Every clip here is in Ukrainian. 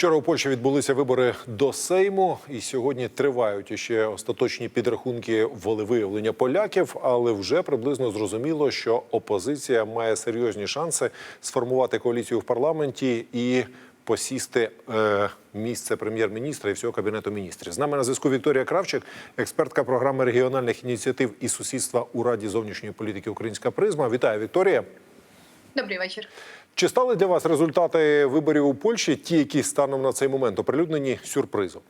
Вчора у Польщі відбулися вибори до Сейму, і сьогодні тривають ще остаточні підрахунки волевиявлення поляків. Але вже приблизно зрозуміло, що опозиція має серйозні шанси сформувати коаліцію в парламенті і посісти е, місце прем'єр-міністра і всього кабінету міністрів. З нами на зв'язку Вікторія Кравчик, експертка програми регіональних ініціатив і сусідства у Раді зовнішньої політики Українська призма. Вітаю, Вікторія. Добрий вечір. Чи стали для вас результати виборів у Польщі, ті, які станом на цей момент оприлюднені сюрпризом?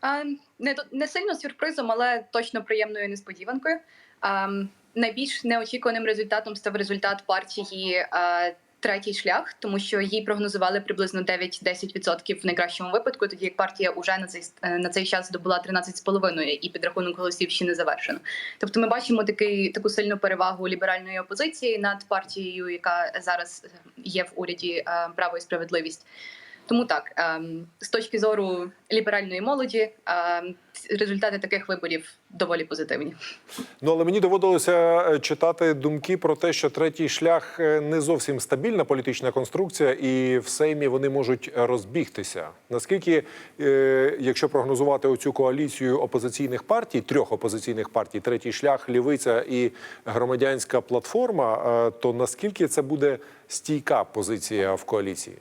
А, не, не сильно сюрпризом, але точно приємною несподіванкою. А, найбільш неочікуваним результатом став результат партії а, Третій шлях, тому що їй прогнозували приблизно 9-10% в найкращому випадку, тоді як партія уже на цей е, на цей час здобула 13,5% і підрахунок голосів ще не завершено. Тобто, ми бачимо такий таку сильну перевагу ліберальної опозиції над партією, яка зараз е, є в уряді е, право і справедливість. Тому так, ем, з точки зору ліберальної молоді, ем, результати таких виборів доволі позитивні. Ну але мені доводилося е, читати думки про те, що третій шлях е, не зовсім стабільна політична конструкція, і в Сеймі вони можуть розбігтися. Наскільки, е, якщо прогнозувати оцю коаліцію опозиційних партій, трьох опозиційних партій, третій шлях, лівиця і громадянська платформа, то наскільки це буде стійка позиція в коаліції?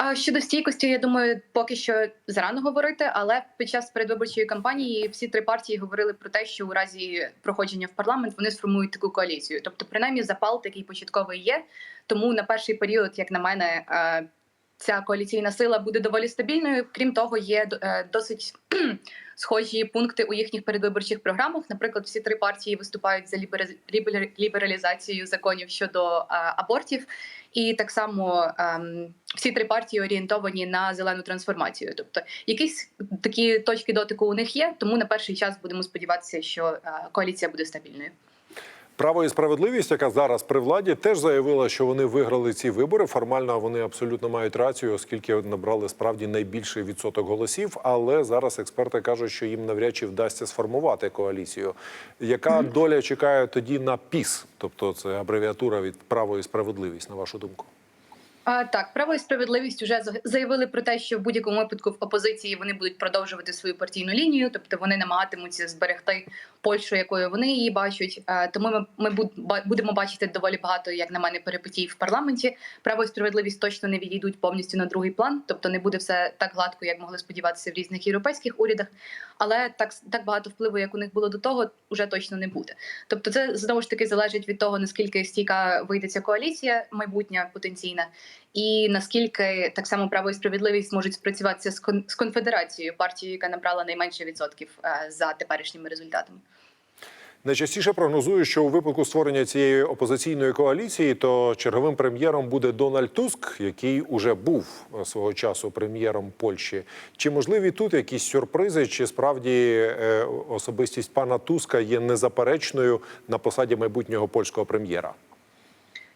А щодо стійкості, я думаю, поки що зарано говорити, але під час передвиборчої кампанії всі три партії говорили про те, що у разі проходження в парламент вони сформують таку коаліцію. Тобто, принаймні, запал такий початковий є. Тому на перший період, як на мене, е, ця коаліційна сила буде доволі стабільною. Крім того, є е, досить схожі пункти у їхніх передвиборчих програмах. Наприклад, всі три партії виступають за лібера- лібера- лібералізацію законів щодо е, абортів, і так само ем, всі три партії орієнтовані на зелену трансформацію. Тобто, якісь такі точки дотику у них є. Тому на перший час будемо сподіватися, що е, коаліція буде стабільною. Право і справедливість, яка зараз при владі, теж заявила, що вони виграли ці вибори. Формально вони абсолютно мають рацію, оскільки набрали справді найбільший відсоток голосів. Але зараз експерти кажуть, що їм навряд чи вдасться сформувати коаліцію. Яка доля чекає тоді на ПІС? Тобто це абревіатура від право і справедливість, на вашу думку? Так, право і справедливість вже за- заявили про те, що в будь-якому випадку в опозиції вони будуть продовжувати свою партійну лінію, тобто вони намагатимуться зберегти Польщу, якою вони її бачать. Тому ми, ми будемо бачити доволі багато, як на мене, перипетій в парламенті. Право і справедливість точно не відійдуть повністю на другий план, тобто не буде все так гладко, як могли сподіватися в різних європейських урядах. Але так так багато впливу, як у них було до того, вже точно не буде. Тобто, це знову ж таки залежить від того, наскільки стійка вийде ця коаліція, майбутня потенційна, і наскільки так само право і справедливість можуть спрацюватися з конфедерацією, партією, яка набрала найменше відсотків е, за теперішніми результатами. Найчастіше прогнозують, що у випадку створення цієї опозиційної коаліції, то черговим прем'єром буде Дональд Туск, який уже був е, свого часу прем'єром Польщі. Чи можливі тут якісь сюрпризи? Чи справді е, особистість пана Туска є незаперечною на посаді майбутнього польського прем'єра?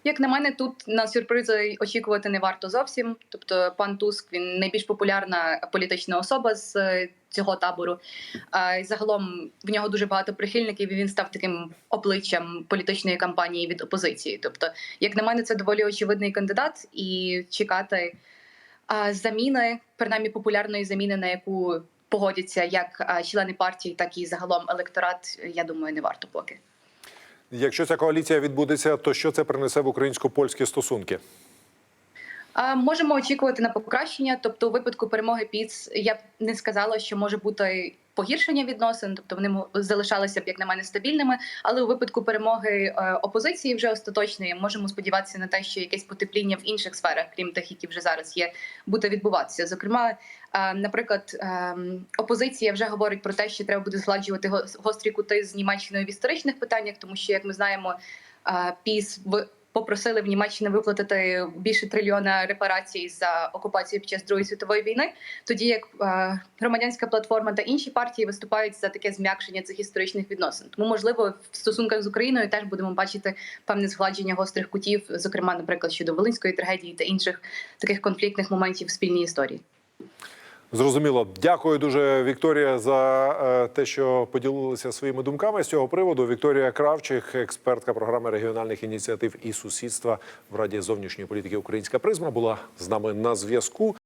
Як на мене, тут на сюрпризи очікувати не варто зовсім. Тобто, пан Туск він найбільш популярна політична особа з е, цього табору. А загалом в нього дуже багато прихильників. і Він став таким обличчям політичної кампанії від опозиції. Тобто, як на мене, це доволі очевидний кандидат, і чекати заміни, принаймні популярної заміни, на яку погодяться як члени партії, так і загалом електорат. Я думаю, не варто поки. Якщо ця коаліція відбудеться, то що це принесе в українсько-польські стосунки? Можемо очікувати на покращення. Тобто, у випадку перемоги ПІЦ я б не сказала, що може бути погіршення відносин, тобто вони залишалися б, як на мене, стабільними. Але у випадку перемоги е, опозиції вже остаточної можемо сподіватися на те, що якесь потепління в інших сферах, крім тих, які вже зараз є, буде відбуватися. Зокрема, е, наприклад, ем, опозиція вже говорить про те, що треба буде згладжувати гострі кути з Німеччиною в історичних питаннях, тому що, як ми знаємо, е, ПІС в попросили в Німеччині виплатити більше трильйона репарацій за окупацію під час Другої світової війни, тоді як е, громадянська платформа та інші партії виступають за таке зм'якшення цих історичних відносин. Тому, можливо, в стосунках з Україною теж будемо бачити певне згладження гострих кутів, зокрема, наприклад, щодо Волинської трагедії та інших таких конфліктних моментів в спільній історії. Зрозуміло. Дякую дуже, Вікторія, за е, те, що поділилися своїми думками з цього приводу. Вікторія Кравчих, експертка програми регіональних ініціатив і сусідства в Раді зовнішньої політики Українська призма, була з нами на зв'язку.